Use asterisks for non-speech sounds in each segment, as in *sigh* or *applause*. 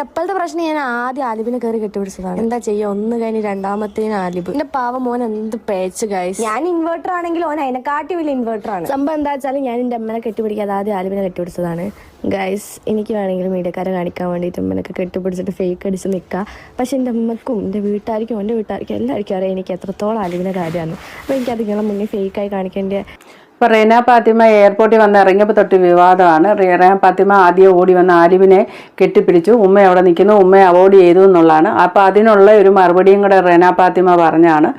എപ്പോഴത്തെ പ്രശ്നം ഞാൻ ആദ്യം ആലിബിനെ കയറി കെട്ടിപിടിച്ചതാണ് എന്താ ചെയ്യുക ഒന്ന് കഴിഞ്ഞ് രണ്ടാമത്തേന് ആലിബ് എന്റെ പാവ മോൻ എന്ത് പേച്ച് ഗൈസ് ഞാൻ ഇൻവേർട്ടർ ആണെങ്കിൽ ഓൻ അതിനെക്കാട്ടി വലിയ ഇൻവേർട്ടർ ആണ്. സംഭവം എന്താ വെച്ചാൽ ഞാൻ എന്റെ അമ്മനെ കെട്ടിപ്പിടിക്കാതെ ആദ്യം ആലിബിനെ കെട്ടിപിടിച്ചതാണ് ഗൈസ് എനിക്ക് വേണമെങ്കിൽ മീഡിയക്കാരെ കാണിക്കാൻ വേണ്ടിയിട്ട് അമ്മനൊക്കെ കെട്ടിപ്പിടിച്ചിട്ട് ഫേക്ക് അടിച്ച് നിൽക്കുക പക്ഷെ എന്റെ അമ്മക്കും എന്റെ വീട്ടുകാർക്കും എന്റെ വീട്ടുകാർക്കും എല്ലാവർക്കും അറിയാം എനിക്ക് എത്രത്തോളം ആലിബിനെ കാര്യമാണ്. അപ്പോൾ എനിക്കത് നിങ്ങളെ മുന്നേ ഫേക്കായി കാണിക്കേണ്ട ഇപ്പൊ റീന ഫാത്തിമ എയർപോർട്ടിൽ വന്ന് ഇറങ്ങിയപ്പോൾ തൊട്ട് വിവാദമാണ്. റീന ഫാത്തിമ ആദ്യം ഓടി വന്ന് ആലിബിനെ കെട്ടിപ്പിടിച്ചു. ഉമ്മ അവിടെ നിൽക്കുന്നു. ഉമ്മയെ അവോയ്ഡ് ചെയ്തു എന്നുള്ളതാണ്. അപ്പോൾ അതിനുള്ള ഒരു മറുപടിയും കൂടെ റീന ഫാത്തിമ പറഞ്ഞാണ്.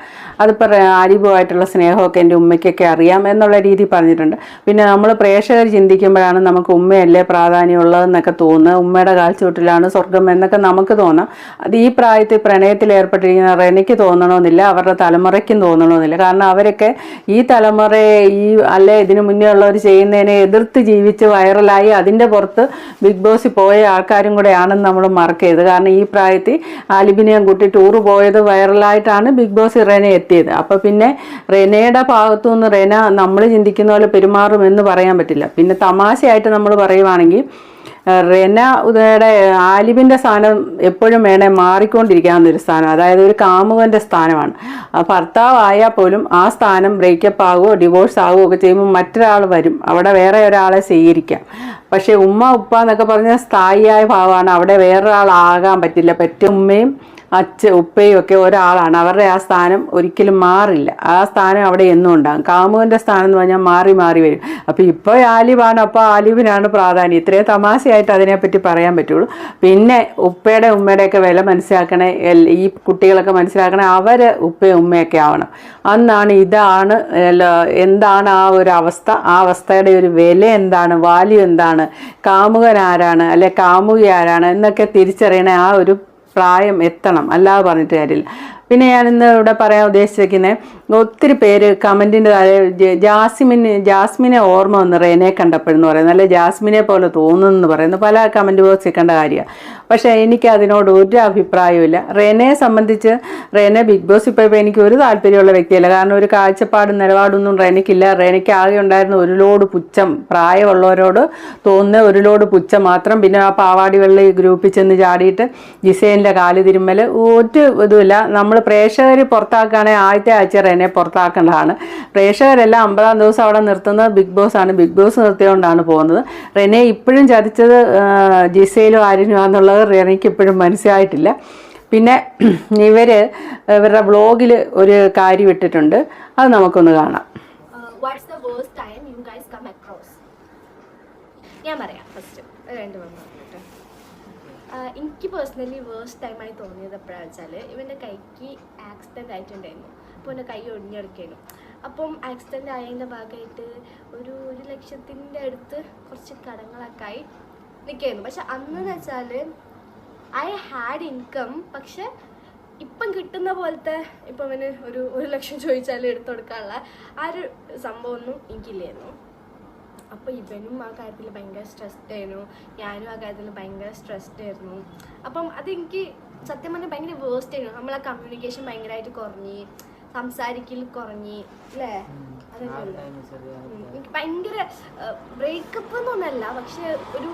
അതിപ്പോൾ ആലിബുമായിട്ടുള്ള സ്നേഹമൊക്കെ എന്റെ ഉമ്മയ്ക്കൊക്കെ അറിയാം എന്നുള്ള രീതി പറഞ്ഞിട്ടുണ്ട്. പിന്നെ നമ്മൾ പ്രേക്ഷകർ ചിന്തിക്കുമ്പോഴാണ് നമുക്ക് ഉമ്മയല്ലേ പ്രാധാന്യമുള്ളതെന്നൊക്കെ തോന്നുന്നത്. ഉമ്മയുടെ കാൽച്ചുവട്ടിലാണ് സ്വർഗം എന്നൊക്കെ നമുക്ക് തോന്നാം. അത് ഈ പ്രായത്തിൽ പ്രണയത്തിൽ ഏർപ്പെട്ടിരിക്കുന്ന റെനയ്ക്ക് തോന്നണമെന്നില്ല അവരുടെ തലമുറയ്ക്കും തോന്നണമെന്നില്ല. കാരണം അവരൊക്കെ ഈ തലമുറയെ ഈ അല്ലെ? ഇതിനു മുന്നേ ഉള്ളവർ ചെയ്യുന്നതിനെ എതിർത്ത് ജീവിച്ച് വൈറലായി അതിന്റെ പുറത്ത് ബിഗ് ബോസിൽ പോയ ആൾക്കാരും കൂടെ ആണെന്ന് നമ്മൾ മറക്കരുത്. കാരണം ഈ പ്രായത്തിൽ ആലിബിനെയും കൂട്ടി ടൂറ് പോയത് വൈറലായിട്ടാണ് ബിഗ് ബോസ് റെന എത്തിയത്. അപ്പോൾ പിന്നെ റെനയുടെ ഭാഗത്തു നിന്ന് റെന നമ്മൾ ചിന്തിക്കുന്ന പോലെ പെരുമാറുമെന്ന് പറയാൻ പറ്റില്ല. പിന്നെ തമാശയായിട്ട് നമ്മൾ പറയുവാണെങ്കിൽ റെന ഉദയുടെ ആലിബിന്റെ സ്ഥാനം എപ്പോഴും വേണേ മാറിക്കൊണ്ടിരിക്കാവുന്ന ഒരു സ്ഥാനം അതായത് ഒരു കാമുകന്റെ സ്ഥാനമാണ്. ഭർത്താവായാൽ പോലും ആ സ്ഥാനം ബ്രേക്കപ്പ് ആകുമോ ഡിവോഴ്സ് ആകുമോ ഒക്കെ ചെയ്യുമ്പോൾ മറ്റൊരാൾ വരും. അവിടെ വേറെ ഒരാളെ സ്വീകരിക്കാം. പക്ഷേ ഉമ്മ ഉപ്പ എന്നൊക്കെ പറഞ്ഞാൽ സ്ഥായിയായ ഭാവമാണ്. അവിടെ വേറൊരാളാകാൻ പറ്റില്ല. പെറ്റ ഉമ്മയും അച്ഛ ഉപ്പയും ഒക്കെ ഒരാളാണ്. അവരുടെ ആ സ്ഥാനം ഒരിക്കലും മാറില്ല. ആ സ്ഥാനം അവിടെ എന്നും ഉണ്ടാകും. കാമുവിന്റെ സ്ഥാനം എന്ന് പറഞ്ഞാൽ മാറി മാറി വരും. അപ്പോൾ ഇപ്പോൾ ആലിബാണ് അപ്പോൾ ആലിബിനാണ് പ്രാധാന്യം. ഇത്രയും തമാശയായിട്ട് അതിനെപ്പറ്റി പറയാൻ പറ്റുള്ളൂ. പിന്നെ ഉപ്പയുടെ ഉമ്മയുടെയൊക്കെ വില മനസ്സിലാക്കണേ ഈ കുട്ടികളൊക്കെ മനസ്സിലാക്കണേ അവർ ഉപ്പയും ഉമ്മയൊക്കെ ആവണം. അന്നാണ് ഇതാണ് എന്താണ് ആ ഒരു അവസ്ഥ? ആ അവസ്ഥയുടെ ഒരു വില എന്താണ്? വാല്യൂ എന്താണ്? കാമുകൻ ആരാണ് അല്ലെ കാമുകി ആരാണ് എന്നൊക്കെ തിരിച്ചറിയണ ആ ഒരു പ്രായം എത്തണം. അല്ലാതെ പറഞ്ഞിട്ട് കാര്യമില്ല. പിന്നെ ഞാൻ ഇന്ന് ഇവിടെ പറയാൻ ഉദ്ദേശിച്ചിരിക്കുന്നത് ഒത്തിരി പേര് കമന്റിന്റെ താഴെ ജാസ്മിൻ ജാസ്മിനെ ഓർമ്മ വന്ന് റേനെ കണ്ടപ്പോഴെന്ന് പറയുന്നത്. അല്ലെ ജാസ്മിനെ പോലെ തോന്നുന്നു പറയുന്നു. പല കമന്റ് ബോക്സിൽ കണ്ട കാര്യമാണ് പക്ഷേ എനിക്ക് അതിനോട് ഒരു അഭിപ്രായമില്ല റേനയെ സംബന്ധിച്ച് റേനെ ബിഗ് ബോസ് ഇപ്പോൾ ഇപ്പോൾ എനിക്ക് ഒരു താല്പര്യമുള്ള വ്യക്തിയല്ല. കാരണം ഒരു കാഴ്ചപ്പാടും നിലപാടൊന്നും റേനയ്ക്കില്ല. റേനയ്ക്ക് ആകെ ഉണ്ടായിരുന്ന ഒരു ലോഡ് പുച്ഛം പ്രായമുള്ളവരോട് തോന്നുന്ന ഒരു ലോഡ് പുച്ഛം മാത്രം. പിന്നെ ആ പാവാടി വെള്ളി ഗ്രൂപ്പിൽ ചെന്ന് ചാടിയിട്ട് ജിസേലിന്റെ കാൽ തിരുമ്മൽ ഒരു ഇതുമില്ല. നമ്മൾ പ്രേക്ഷകർ പുറത്താക്കുകയാണെങ്കിൽ ആദ്യത്തെ ആഴ്ച റെനെ പുറത്താക്കേണ്ടതാണ്. പ്രേക്ഷകരെല്ലാം അമ്പതാം ദിവസം അവിടെ നിർത്തുന്നത് ബിഗ് ബോസ് ആണ്. ബിഗ് ബോസ് നിർത്തിയോണ്ടാണ് പോകുന്നത്. റെനെ ഇപ്പോഴും ചതിച്ചത് ജിസയിലും എന്നുള്ളത് റെനയ്ക്ക് ഇപ്പോഴും മനസ്സിലായിട്ടില്ല. പിന്നെ *clears throat* ഇവർ ഇവരുടെ വ്ളോഗിൽ ഒരു കാര്യം ഇട്ടിട്ടുണ്ട്. അത് നമുക്കൊന്ന് കാണാം. ഞാൻ പറയാം ഫസ്റ്റ് രണ്ട് എനിക്ക് പേഴ്സണലി വേഴ്സ്റ്റ് ടൈമായി തോന്നിയത് എപ്പോഴാണെന്ന് വെച്ചാൽ ഇവന്റെ കൈക്ക് ആക്സിഡന്റ് ആയിട്ടുണ്ടായിരുന്നു. അപ്പോൾ എന്റെ കൈ ഒടിഞ്ഞെടുക്കായിരുന്നു അപ്പം ആക്സിഡന്റ് ആയതിന്റെ ഭാഗമായിട്ട് ഒരു ഒരു ലക്ഷത്തിന്റെ അടുത്ത് കുറച്ച് കടങ്ങളൊക്കെ ആയി നിൽക്കായിരുന്നു പക്ഷെ അന്നെന്ന് വെച്ചാൽ ഐ ഹാഡ് ഇൻകം പക്ഷെ ഇപ്പം കിട്ടുന്ന പോലത്തെ ഇപ്പം അവന് ഒരു ഒരു ലക്ഷം ചോദിച്ചാൽ എടുത്തു കൊടുക്കാനുള്ള ആ ഒരു സംഭവമൊന്നും എനിക്കില്ലായിരുന്നു അപ്പോൾ ഇവനും ആ കാര്യത്തിൽ ഭയങ്കര സ്ട്രെസ്ഡ് ആയിരുന്നു. ഞാനും ആ കാര്യത്തിൽ ഭയങ്കര സ്ട്രെസ്ഡ് ആയിരുന്നു. അപ്പം അതെനിക്ക് സത്യം പറഞ്ഞാൽ ഭയങ്കര വേസ്റ്റ് ആയിരുന്നു. നമ്മളെ കമ്മ്യൂണിക്കേഷൻ ഭയങ്കരമായിട്ട് കുറഞ്ഞ് സംസാരിക്കൽ കുറഞ്ഞ് അല്ലേ? എനിക്ക് ഭയങ്കര ബ്രേക്കപ്പ് എന്നൊന്നല്ല പക്ഷെ ഒരു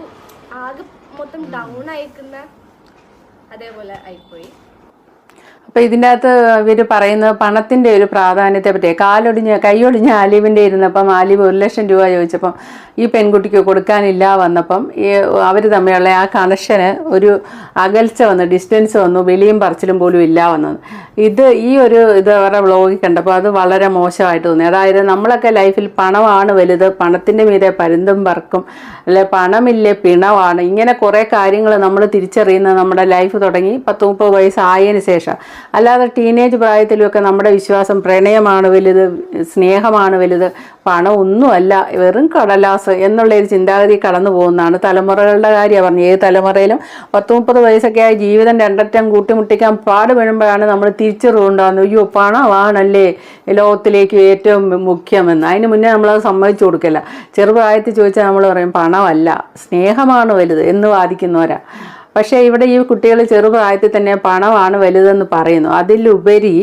ആകെ മൊത്തം ഡൗൺ അയക്കുന്ന അതേപോലെ ആയിപ്പോയി. അപ്പോൾ ഇതിന്റെ അകത്ത് ഇവർ പറയുന്നത് പണത്തിന്റെ ഒരു പ്രാധാന്യത്തെ പറ്റി കാലൊടിഞ്ഞ കൈയൊടിഞ്ഞ ആലിവിന്റെ ഇരുന്നപ്പം ആലിവ് ഒരു ലക്ഷം രൂപ ചോദിച്ചപ്പം ഈ പെൺകുട്ടിക്ക് കൊടുക്കാനില്ല വന്നപ്പം ഈ അവർ തമ്മിലുള്ള ആ കണക്ഷന് ഒരു അകൽച്ച വന്നു ഡിസ്റ്റൻസ് വന്നു വെളിയും പറച്ചിലും പോലും ഇല്ല വന്നത് ഇത് ഈ ഒരു ഇത് അവരുടെ വ്ളോഗിൽ കണ്ടപ്പോൾ അത് വളരെ മോശമായിട്ട് തോന്നി. അതായത് നമ്മളൊക്കെ ലൈഫിൽ പണമാണ് വലുത് പണത്തിന്റെ മീതെ പരുന്തും പറക്കും അല്ലെ പണമില്ലേ പിണമാണ് ഇങ്ങനെ കുറേ കാര്യങ്ങൾ നമ്മൾ തിരിച്ചറിയുന്നത് നമ്മുടെ ലൈഫ് തുടങ്ങി പത്ത് മുപ്പത് വയസ്സായതിനു ശേഷം. അല്ലാതെ ടീനേജ് പ്രായത്തിലുമൊക്കെ നമ്മുടെ വിശ്വാസം പ്രണയമാണ് വലുത് സ്നേഹമാണ് വലുത് പണം ഒന്നുമല്ല വെറും കടലാസ് എന്നുള്ള ഒരു ചിന്താഗതി കടന്നു പോകുന്നതാണ് തലമുറകളുടെ കാര്യമാണ് പറഞ്ഞു ഏത് തലമുറയിലും പത്ത് മുപ്പത് വയസ്സൊക്കെ ആയി ജീവിതം രണ്ടറ്റം കൂട്ടിമുട്ടിക്കാൻ പാട് വീഴുമ്പോഴാണ് നമ്മൾ തിരിച്ചറിവുണ്ടാകുന്നത് അയ്യോ പണമാണല്ലേ ലോകത്തിലേക്ക് ഏറ്റവും മുഖ്യമെന്ന്. അതിന് മുന്നേ നമ്മളത് സമ്മതിച്ചു കൊടുക്കില്ല. ചെറുപ്രായത്തിൽ ചോദിച്ചാൽ നമ്മൾ പറയും പണമല്ല സ്നേഹമാണ് വലുത് എന്ന് വാദിക്കുന്നവരാ. പക്ഷേ ഇവിടെ ഈ കുട്ടികൾ ചെറുപ്രായത്തിൽ തന്നെ പണമാണ് വലുതെന്ന് പറയുന്നു. അതിലുപരി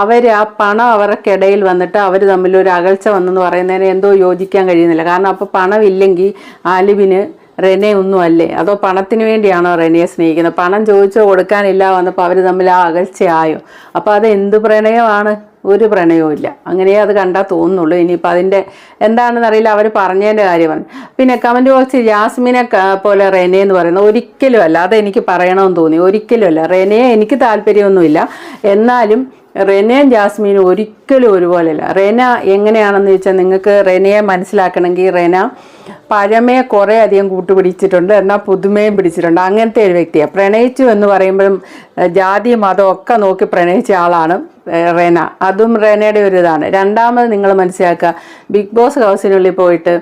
അവർ ആ പണം അവർക്കിടയിൽ വന്നിട്ട് അവർ തമ്മിൽ ഒരു അകൽച്ച വന്നെന്ന് പറയുന്നതിന് എന്തോ യോജിക്കാൻ കഴിയുന്നില്ല. കാരണം അപ്പോൾ പണമില്ലെങ്കിൽ ആലിബിന് റെനെ ഒന്നും അല്ലേ? അതോ പണത്തിന് വേണ്ടിയാണോ റെനയെ സ്നേഹിക്കുന്നത്? പണം ചോദിച്ചോ കൊടുക്കാനില്ല വന്നപ്പോൾ അവർ തമ്മിൽ ആ അകൽച്ചയായോ? അപ്പോൾ അത് എന്ത് പ്രണയമാണ്? ഒരു പ്രണയവും ഇല്ല അങ്ങനെ അത് കണ്ടാൽ തോന്നുന്നുള്ളൂ. ഇനിയിപ്പോൾ അതിന്റെ എന്താണെന്ന് അറിയില്ല. അവർ പറഞ്ഞതിന്റെ കാര്യമാണ് പിന്നെ കമന്റ് ബോക്സിൽ ജാസ്മിനെ പോലെ റെനെ എന്ന് പറയുന്നത് ഒരിക്കലും അല്ല അതെനിക്ക് പറയണമെന്ന് തോന്നി. ഒരിക്കലും അല്ല റെനയെ എനിക്ക് താല്പര്യമൊന്നുമില്ല. എന്നാലും റെനയും ജാസ്മിനും ഒരിക്കലും ഒരുപോലെയല്ല. റെന എങ്ങനെയാണെന്ന് വെച്ചാൽ നിങ്ങൾക്ക് റെനയെ മനസ്സിലാക്കണമെങ്കിൽ റെന പഴമയെ കുറേ അധികം കൂട്ടുപിടിച്ചിട്ടുണ്ട്. എന്നാൽ പുതുമയും പിടിച്ചിട്ടുണ്ട്. അങ്ങനത്തെ ഒരു വ്യക്തിയാണ്. പ്രണയിച്ചു എന്ന് പറയുമ്പോഴും ജാതി മതം ഒക്കെ നോക്കി പ്രണയിച്ച ആളാണ് റെന. അതും റെനയുടെ ഒരു ഇതാണ്. രണ്ടാമത് നിങ്ങൾ മനസ്സിലാക്കുക ബിഗ് ബോസ് ഹൗസിനുള്ളിൽ പോയിട്ട്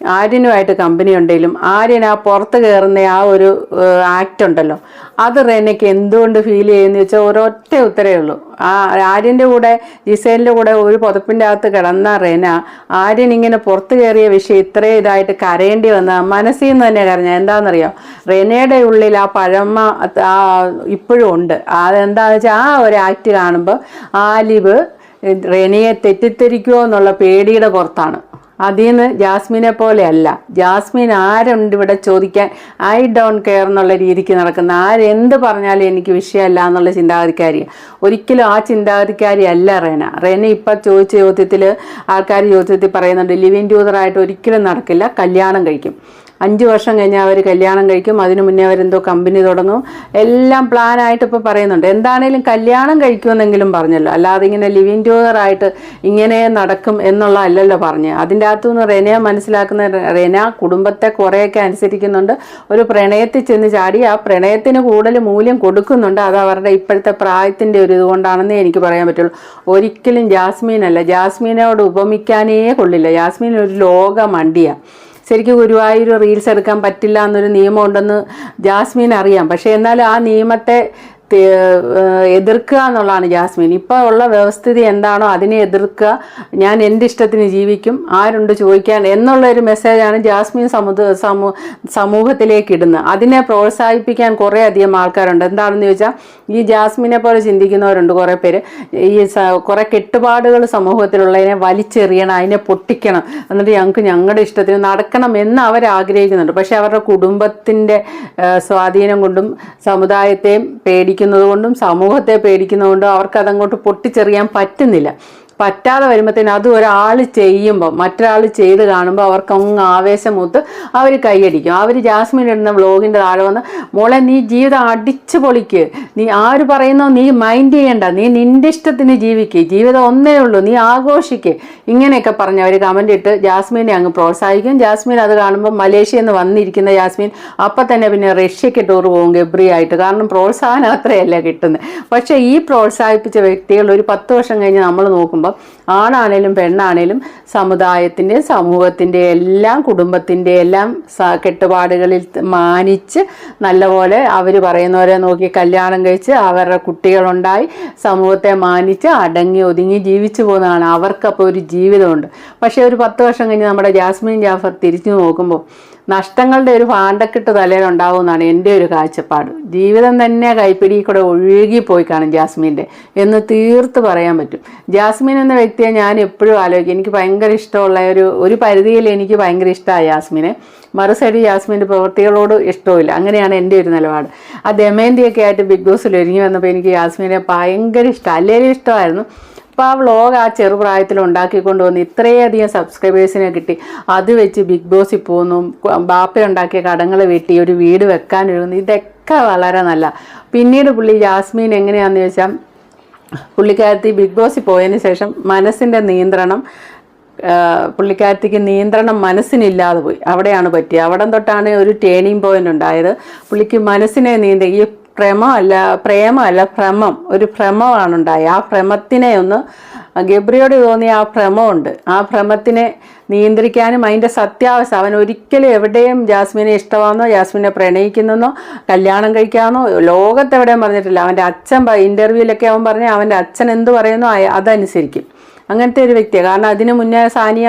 ആര്യനുമായിട്ട് കമ്പനി ഉണ്ടെങ്കിലും ആര്യൻ ആ പുറത്ത് കയറുന്ന ആ ഒരു ആക്ട് ഉണ്ടല്ലോ. അത് റെനയ്ക്ക് എന്തുകൊണ്ട് ഫീൽ ചെയ്യുന്നു വെച്ചാൽ ഒരൊറ്റ ഉത്തരേ ഉള്ളൂ. ആ ആര്യന്റെ കൂടെ ജിസേലിന്റെ കൂടെ ഒരു പുതപ്പിന്റെ അകത്ത് കിടന്ന റെന ആര്യൻ ഇങ്ങനെ പുറത്ത് കയറിയ വിഷയം ഇത്രയും ഇതായിട്ട് കരയേണ്ടി വന്ന മനസ്സിൽ നിന്ന് തന്നെ കരഞ്ഞ എന്താണെന്നറിയോ? റെനയുടെ ഉള്ളിൽ ആ പഴമ ആ ഇപ്പോഴും ഉണ്ട്. അതെന്താണെന്ന് വെച്ചാൽ ആ ഒരു ആക്ട് കാണുമ്പോൾ ആലിബ് റെനയെ തെറ്റിദ്ധരിക്കുമോ എന്നുള്ള പേടിയുടെ പുറത്താണ്. അതിൽ നിന്ന് ജാസ്മിനെ പോലെയല്ല. ജാസ്മിൻ ആരുണ്ട് ഇവിടെ ചോദിക്കാൻ? ഐ ഡോണ്ട് കെയർ എന്നുള്ള രീതിക്ക് നടക്കുന്ന ആരെന്ത് പറഞ്ഞാലും എനിക്ക് വിഷയമല്ല എന്നുള്ള ചിന്താഗതിക്കാരി ഒരിക്കലും ആ ചിന്താഗതിക്കാരി അല്ല റേന. റേന ഇപ്പം ചോദിച്ച ചോദ്യത്തിൽ ആൾക്കാർ ചോദ്യത്തിൽ പറയുന്നുണ്ട് ലിവിൻ ട്യൂതറായിട്ട് ഒരിക്കലും നടക്കില്ല കല്യാണം കഴിക്കും. അഞ്ച് വർഷം കഴിഞ്ഞാൽ അവർ കല്യാണം കഴിക്കും. അതിനു മുന്നേ അവരെന്തോ കമ്പനി തുടങ്ങും. എല്ലാം പ്ലാനായിട്ട് ഇപ്പോൾ പറയുന്നുണ്ട്. എന്താണേലും കല്യാണം കഴിക്കുമെന്നെങ്കിലും പറഞ്ഞല്ലോ. അല്ലാതെ ഇങ്ങനെ ലിവിങ് ടുഗറായിട്ട് ഇങ്ങനെ നടക്കും എന്നുള്ള അല്ലല്ലോ പറഞ്ഞ്. അതിന്റെ അകത്തുനിന്ന് റെനയെ മനസ്സിലാക്കുന്ന റെന കുടുംബത്തെ കുറേയൊക്കെ അനുസരിക്കുന്നുണ്ട്. ഒരു പ്രണയത്തിൽ ചെന്ന് ചാടി ആ പ്രണയത്തിന് കൂടുതൽ മൂല്യം കൊടുക്കുന്നുണ്ട്. അത് അവരുടെ ഇപ്പോഴത്തെ പ്രായത്തിന്റെ ഒരു ഇതുകൊണ്ടാണെന്നേ എനിക്ക് പറയാൻ പറ്റുള്ളൂ. ഒരിക്കലും ജാസ്മീനല്ല. ജാസ്മീനോട് ഉപമിക്കാനേ കൊള്ളില്ല. ജാസ്മീൻ ഒരു ലോക മണ്ടിയാണ് ശരിക്കും ഗുരുവായൂർ റീൽസ് എടുക്കാൻ പറ്റില്ല എന്നൊരു നിയമം ഉണ്ടെന്ന് ജാസ്മിൻ അറിയാം. പക്ഷേ എന്നാൽ ആ നിയമത്തെ എതിർക്കുക എന്നുള്ളതാണ് ജാസ്മിൻ. ഇപ്പോൾ ഉള്ള വ്യവസ്ഥിതി എന്താണോ അതിനെ എതിർക്കുക. ഞാൻ എന്റെ ഇഷ്ടത്തിന് ജീവിക്കും. ആരുണ്ട് ചോദിക്കാൻ? എന്നുള്ള ഒരു മെസ്സേജാണ് ജാസ്മിൻ സമുദ സമൂ സമൂഹത്തിലേക്ക് ഇടുന്നത്. അതിനെ പ്രോത്സാഹിപ്പിക്കാൻ കുറേ അധികം ആൾക്കാരുണ്ട്. എന്താണെന്ന് ചോദിച്ചാൽ ഈ ജാസ്മിനെ പോലെ ചിന്തിക്കുന്നവരുണ്ട് കുറേ പേര്. ഈ കുറെ കെട്ടുപാടുകൾ സമൂഹത്തിലുള്ളതിനെ വലിച്ചെറിയണം അതിനെ പൊട്ടിക്കണം. എന്നിട്ട് ഞങ്ങൾക്ക് ഞങ്ങളുടെ ഇഷ്ടത്തിന് നടക്കണം എന്ന് അവർ ആഗ്രഹിക്കുന്നുണ്ട്. പക്ഷെ അവരുടെ കുടുംബത്തിന്റെ സ്വാധീനം കൊണ്ടും സമുദായത്തെയും പേടിക്കുന്നത് കൊണ്ടും സമൂഹത്തെ പേടിക്കുന്നതുകൊണ്ടും അവർക്ക് അതങ്ങോട്ട് പൊട്ടിച്ചെറിയാൻ പറ്റുന്നില്ല. പറ്റാതെ വരുമ്പോഴത്തേനും അത് ഒരാൾ ചെയ്യുമ്പോൾ മറ്റൊരാൾ ചെയ്ത് കാണുമ്പോൾ അവർക്ക് അങ്ങ് ആവേശം മൂത്ത് അവർ കൈയടിക്കും. അവർ ജാസ്മിൻ ഇടുന്ന വ്ളോഗിന്റെ താഴെ വന്ന് മോളെ നീ ജീവിതം അടിച്ചു പൊളിക്ക്. നീ ആര് പറയുന്നോ നീ മൈൻഡ് ചെയ്യണ്ട. നീ നിന്റെ ഇഷ്ടത്തിന് ജീവിക്ക്. ജീവിതം ഒന്നേ ഉള്ളൂ. നീ ആഘോഷിക്ക്. ഇങ്ങനെയൊക്കെ പറഞ്ഞ് അവർ കമന്റ് ഇട്ട് ജാസ്മിനെ അങ്ങ് പ്രോത്സാഹിക്കും. ജാസ്മിൻ അത് കാണുമ്പോൾ മലേഷ്യയിൽ നിന്ന് വന്നിരിക്കുന്ന ജാസ്മിൻ അപ്പം തന്നെ പിന്നെ റഷ്യക്ക് ടൂർ പോകും ഗബ്രി ആയിട്ട്. കാരണം പ്രോത്സാഹനം അത്രയല്ല കിട്ടുന്നത് പക്ഷേ ഈ പ്രോത്സാഹിപ്പിച്ച വ്യക്തികൾ ഒരു പത്ത് വർഷം കഴിഞ്ഞ് നമ്മൾ നോക്കുമ്പോൾ ആണാണേലും പെണ്ണാണേലും സമുദായത്തിന്റെ സമൂഹത്തിന്റെ എല്ലാം കുടുംബത്തിന്റെ എല്ലാം കെട്ടുപാടുകളിൽ മാനിച്ച് നല്ലപോലെ അവർ പറയുന്നവരെ നോക്കി കല്യാണം കഴിച്ച് അവരുടെ കുട്ടികളുണ്ടായി സമൂഹത്തെ മാനിച്ച് അടങ്ങി ഒതുങ്ങി ജീവിച്ചു പോകുന്നതാണ്. അവർക്കപ്പോൾ ഒരു ജീവിതമുണ്ട്. പക്ഷേ ഒരു പത്ത് വർഷം കഴിഞ്ഞ് നമ്മുടെ ജാസ്മിൻ ജാഫർ തിരിച്ചു നോക്കുമ്പോൾ നഷ്ടങ്ങളുടെ ഒരു പാണ്ടക്കെട്ട് തലയിലുണ്ടാവുമെന്നാണ് എന്റെ ഒരു കാഴ്ചപ്പാട്. ജീവിതം തന്നെ കൈപ്പിടി കൂടെ ഒഴുകിപ്പോയി കാണും ജാസ്മിന്റെ എന്ന് തീർത്ത് പറയാൻ പറ്റും. ജാസ്മിൻ എന്ന വ്യക്തിയെ ഞാൻ എപ്പോഴും ആലോചിക്കും. എനിക്ക് ഭയങ്കര ഇഷ്ടമുള്ള ഒരു ഒരു പരിധിയിൽ എനിക്ക് ഭയങ്കര ഇഷ്ടമാണ് ജാസ്മിനെ. മറുസൈഡ് ജാസ്മിന്റെ പ്രവൃത്തികളോട് ഇഷ്ടമില്ല അങ്ങനെയാണ് എന്റെ ഒരു നിലപാട്. ആ ദമയന്തിയൊക്കെ ആയിട്ട് ബിഗ് ബോസിൽ ഒരുങ്ങി വന്നപ്പോൾ എനിക്ക് ജാസ്മിനെ ഭയങ്കര ഇഷ്ടം അല്ലെങ്കിലും ഇഷ്ടമായിരുന്നു. അപ്പോൾ ആ വ്ളോഗ് ആ ചെറുപ്രായത്തിൽ ഉണ്ടാക്കിക്കൊണ്ട് വന്ന് ഇത്രയധികം സബ്സ്ക്രൈബേഴ്സിനെ കിട്ടി. അത് വെച്ച് ബിഗ് ബോസിൽ പോകുന്നു ബാപ്പ ഉണ്ടാക്കിയ കടങ്ങൾ വെട്ടി ഒരു വീട് വെക്കാൻ ഒഴുകുന്നു ഇതൊക്കെ വളരെ നല്ല. പിന്നീട് പുള്ളി ജാസ്മീൻ എങ്ങനെയാണെന്ന് ചോദിച്ചാൽ പുള്ളിക്കാരത്തി ബിഗ് ബോസിൽ പോയതിന് ശേഷം മനസ്സിന്റെ നിയന്ത്രണം പുള്ളിക്കാരത്തിക്ക് നിയന്ത്രണം മനസ്സിനില്ലാതെ പോയി. അവിടെയാണ് പറ്റിയത്. അവിടെ തൊട്ടാണ് ഒരു ടേണിംഗ് പോയിന്റ് ഉണ്ടായത്. പുള്ളിക്ക് മനസ്സിനെ നിയന്ത്രി ഈ പ്രേമമല്ല പ്രേമമല്ല ഭ്രമം. ഒരു ഭ്രമമാണ് ഉണ്ടായി ആ ഭ്രമത്തിനെ ഒന്ന് ഗബ്രിയോട് തോന്നിയ ആ ഭ്രമമുണ്ട്. ആ ഭ്രമത്തിനെ നിയന്ത്രിക്കാനും അതിന്റെ സത്യാവസ്ഥ അവൻ ഒരിക്കലും എവിടെയും ജാസ്മിനെ ഇഷ്ടമാണെന്നോ ജാസ്മിനെ പ്രണയിക്കുന്നെന്നോ കല്യാണം കഴിക്കാമെന്നോ ലോകത്തെവിടെയും പറഞ്ഞിട്ടില്ല. അവന്റെ അച്ഛൻ ഇന്റർവ്യൂവിലൊക്കെ അവൻ പറഞ്ഞ അവന്റെ അച്ഛൻ എന്ത് പറയുന്നോ അതനുസരിക്കും. അങ്ങനത്തെ ഒരു വ്യക്തിയാണ് കാരണം അതിനു മുന്നേ സാനിയ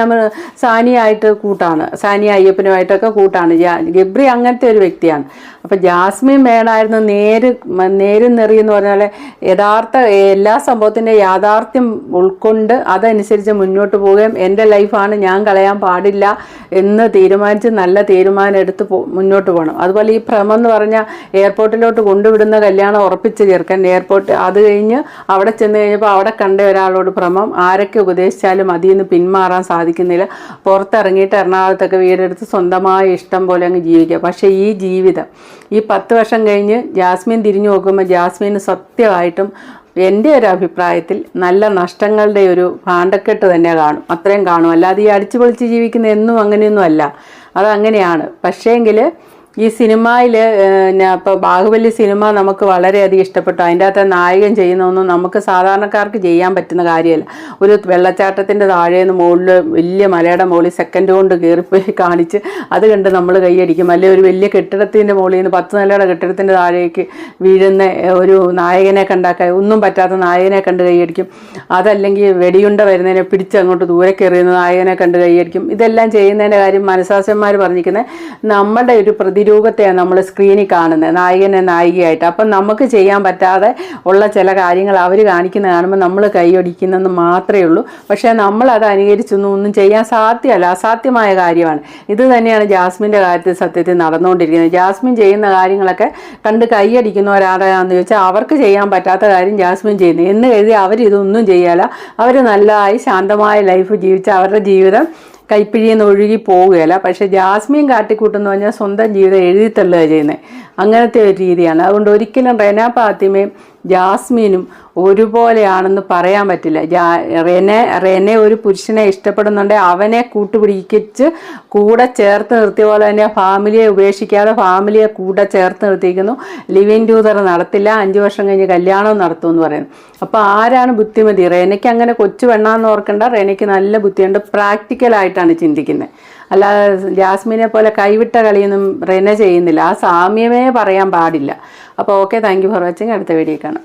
സാനിയ സാനിയായിട്ട് കൂട്ടാണ്. സാനിയ അയ്യപ്പനുമായിട്ടൊക്കെ കൂട്ടാണ്. ഗബ്രി അങ്ങനത്തെ ഒരു വ്യക്തിയാണ്. അപ്പോൾ ജാസ്മിൻ വേണമായിരുന്നു നേര് നേര് എന്ന് പറഞ്ഞാൽ യഥാർത്ഥ എല്ലാ സംഭവത്തിന്റെ യാഥാർത്ഥ്യം ഉൾക്കൊണ്ട് അതനുസരിച്ച് മുന്നോട്ട് പോവുകയും എന്റെ ലൈഫാണ് ഞാൻ കളയാൻ പാടില്ല എന്ന് തീരുമാനിച്ച് നല്ല തീരുമാനം എടുത്ത് മുന്നോട്ട് പോകണം. അതുപോലെ ഈ ഭ്രമം എന്ന് പറഞ്ഞാൽ എയർപോർട്ടിലോട്ട് കൊണ്ടുവിടുന്ന കല്യാണം ഉറപ്പിച്ച് ചേർക്കാൻ എയർപോർട്ട് അത് കഴിഞ്ഞ് അവിടെ ചെന്ന് കഴിഞ്ഞപ്പോൾ അവിടെ കണ്ട ഒരാളോട് ഭ്രമം. ആരൊക്കെ ഉപദേശിച്ചാലും അതിൽ നിന്ന് പിന്മാറാൻ സാധിക്കുന്നില്ല. പുറത്തിറങ്ങിയിട്ട് എറണാകുളത്തൊക്കെ വീടെടുത്ത് സ്വന്തമായ ഇഷ്ടം പോലെ അങ്ങ് ജീവിക്കുക. പക്ഷേ ഈ ജീവിതം ഈ പത്ത് വർഷം കഴിഞ്ഞ് ജാസ്മിൻ തിരിഞ്ഞു നോക്കുമ്പോൾ ജാസ്മിന് സത്യമായിട്ടും എന്റെ ഒരു അഭിപ്രായത്തിൽ നല്ല നഷ്ടങ്ങളുടെ ഒരു ഭാണ്ഡക്കെട്ട് തന്നെ കാണും അത്രയും കാണും. അല്ലാതെ ഈ അടിച്ചു പൊളിച്ച് ജീവിക്കുന്ന എന്നും അങ്ങനെയൊന്നും അല്ല. അതങ്ങനെയാണ് പക്ഷേങ്കിൽ ഈ സിനിമയിൽ ഇപ്പോൾ ബാഹുബലി സിനിമ നമുക്ക് വളരെയധികം ഇഷ്ടപ്പെട്ടു. അതിന്റെ അകത്തെ നായകൻ ചെയ്യുന്നതൊന്നും നമുക്ക് സാധാരണക്കാർക്ക് ചെയ്യാൻ പറ്റുന്ന കാര്യമല്ല. ഒരു വെള്ളച്ചാട്ടത്തിന്റെ താഴെ നിന്ന് മുകളിൽ വലിയ മലയുടെ മുകളിൽ സെക്കൻഡ് കൊണ്ട് കയറിപ്പോയി കാണിച്ച് അത് കണ്ട് നമ്മൾ കൈയടിക്കും. അല്ലെങ്കിൽ ഒരു വലിയ കെട്ടിടത്തിന്റെ മുകളിൽ നിന്ന് പത്ത് നിലയുടെ കെട്ടിടത്തിന്റെ താഴേക്ക് വീഴുന്ന ഒരു നായകനെ കണ്ടാക്കാൻ ഒന്നും പറ്റാത്ത നായകനെ കണ്ട് കൈയടിക്കും. അതല്ലെങ്കിൽ വെടിയുണ്ട വരുന്നതിനെ പിടിച്ച് അങ്ങോട്ട് ദൂരെ കയറിയുന്ന നായകനെ കണ്ട് കൈയടിക്കും. ഇതെല്ലാം ചെയ്യുന്നതിന്റെ കാര്യം മനസാസ്യന്മാർ പറഞ്ഞിരിക്കുന്നത് നമ്മുടെ ഒരു പ്രതിരൂപത്തെയാണ് നമ്മൾ സ്ക്രീനിൽ കാണുന്നത്. നായകനെ നായികയായിട്ട്. അപ്പം നമുക്ക് ചെയ്യാൻ പറ്റാതെ ഉള്ള ചില കാര്യങ്ങൾ അവർ കാണിക്കുന്ന കാണുമ്പോൾ നമ്മൾ കൈയടിക്കുന്നെന്ന് മാത്രമേ ഉള്ളൂ. പക്ഷേ നമ്മളത് അനുകരിച്ചൊന്നും ഒന്നും ചെയ്യാൻ സാധ്യമല്ല. അസാധ്യമായ കാര്യമാണ്. ഇത് തന്നെയാണ് ജാസ്മിന്റെ കാര്യത്തിൽ സത്യത്തിൽ നടന്നുകൊണ്ടിരിക്കുന്നത്. ജാസ്മിൻ ചെയ്യുന്ന കാര്യങ്ങളൊക്കെ കണ്ട് കൈയടിക്കുന്നവരാരാന്ന് ചോദിച്ചാൽ അവർക്ക് ചെയ്യാൻ പറ്റാത്ത കാര്യം ജാസ്മിൻ ചെയ്യുന്നു. എന്ന് കരുതി അവരിതൊന്നും ചെയ്യാല അവർ നല്ലതായി ശാന്തമായ ലൈഫ് ജീവിച്ച അവരുടെ ജീവിതം കൈപ്പിഴിയെന്ന് ഒഴുകി പോവുകയല്ല. പക്ഷെ ജാസ്മിൻ കാട്ടിക്കൂട്ടെന്ന് പറഞ്ഞാൽ സ്വന്തം ജീവിതം എഴുതി തള്ളുക ചെയ്യുന്നത്. അങ്ങനത്തെ ഒരു രീതിയാണ്. അതുകൊണ്ട് ഒരിക്കലും റെന ഫാത്തിമയും ജാസ്മിനും ഒരുപോലെയാണെന്ന് പറയാൻ പറ്റില്ല. ജാ റെനെ റെനെ ഒരു പുരുഷനെ ഇഷ്ടപ്പെടുന്നുണ്ടെങ്കിൽ അവനെ കൂട്ടുപിടിക്കിച്ച് കൂടെ ചേർത്ത് നിർത്തിയ പോലെ തന്നെ ഫാമിലിയെ ഉപേക്ഷിക്കാതെ ഫാമിലിയെ കൂടെ ചേർത്ത് നിർത്തിയിരിക്കുന്നു. ലിവിൻ ടൂതർ നടത്തില്ല. അഞ്ച് വർഷം കഴിഞ്ഞ് കല്യാണം നടത്തും എന്ന് പറയുന്നു. അപ്പോൾ ആരാണ് ബുദ്ധിമതി? റെനയ്ക്ക് അങ്ങനെ കൊച്ചു വെണ്ണാന്ന് ഓർക്കേണ്ട. റെനയ്ക്ക് നല്ല ബുദ്ധിയുണ്ട്. പ്രാക്ടിക്കലായിട്ടാണ് ചിന്തിക്കുന്നത്. അല്ലാതെ ജാസ്മിനെ പോലെ കൈവിട്ട കളിയൊന്നും റെന ചെയ്യുന്നില്ല. ആ സാമ്യമേ പറയാൻ പാടില്ല. അപ്പോൾ okay thank you for watching അടുത്ത വീഡിയോ കാണാം.